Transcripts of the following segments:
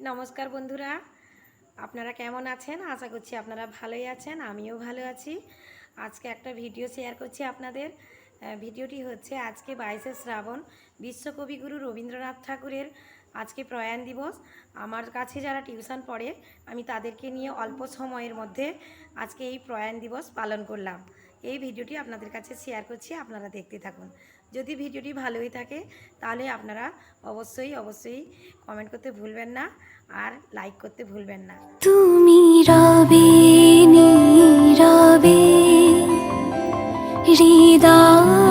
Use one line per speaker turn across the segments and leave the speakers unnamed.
নমস্কার বন্ধুরা। আপনারা কেমন আছেন? আশা করছি আপনারা ভালোই আছেন, আমিও ভালো আছি। আজকে একটা ভিডিও শেয়ার করছি আপনাদের। ভিডিওটি হচ্ছে আজকে বাইশে শ্রাবণ, বিশ্বকবিগুরু রবীন্দ্রনাথ ঠাকুরের আজকে প্রয়াণ দিবস। আমার কাছে যারা টিউশন পড়ে, আমি তাদেরকে নিয়ে অল্প সময়ের মধ্যে আজকে এই প্রয়াণ দিবস পালন করলাম। এই ভিডিওটি আপনাদের কাছে শেয়ার করছি, আপনারা দেখতে থাকুন। যদি ভিডিওটি ভালোই থাকে, তাহলে আপনারা অবশ্যই অবশ্যই কমেন্ট করতে ভুলবেন না আর লাইক করতে ভুলবেন না।
তুমি রবে রবি হৃদয়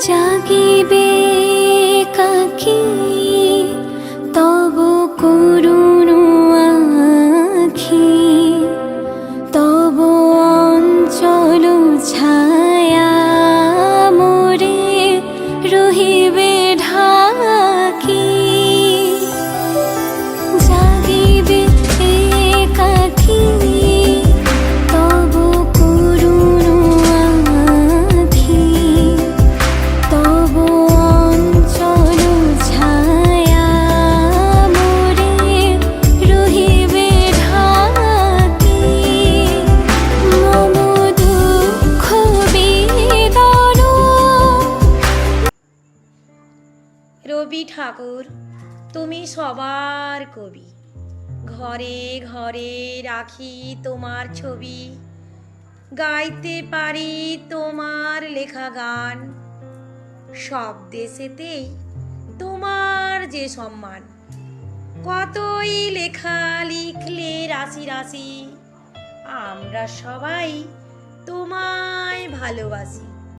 জাগিবে কাকি
রবি ঠাকুর, তুমি সবার কবি। ঘরে ঘরে রাখি তোমার ছবি, গাইতে পারি তোমার লেখা গান। সব দেশেতেই তোমার যে সম্মান, কতই লেখা লিখলে রাশি রাশি, আমরা সবাই তোমায় ভালোবাসি।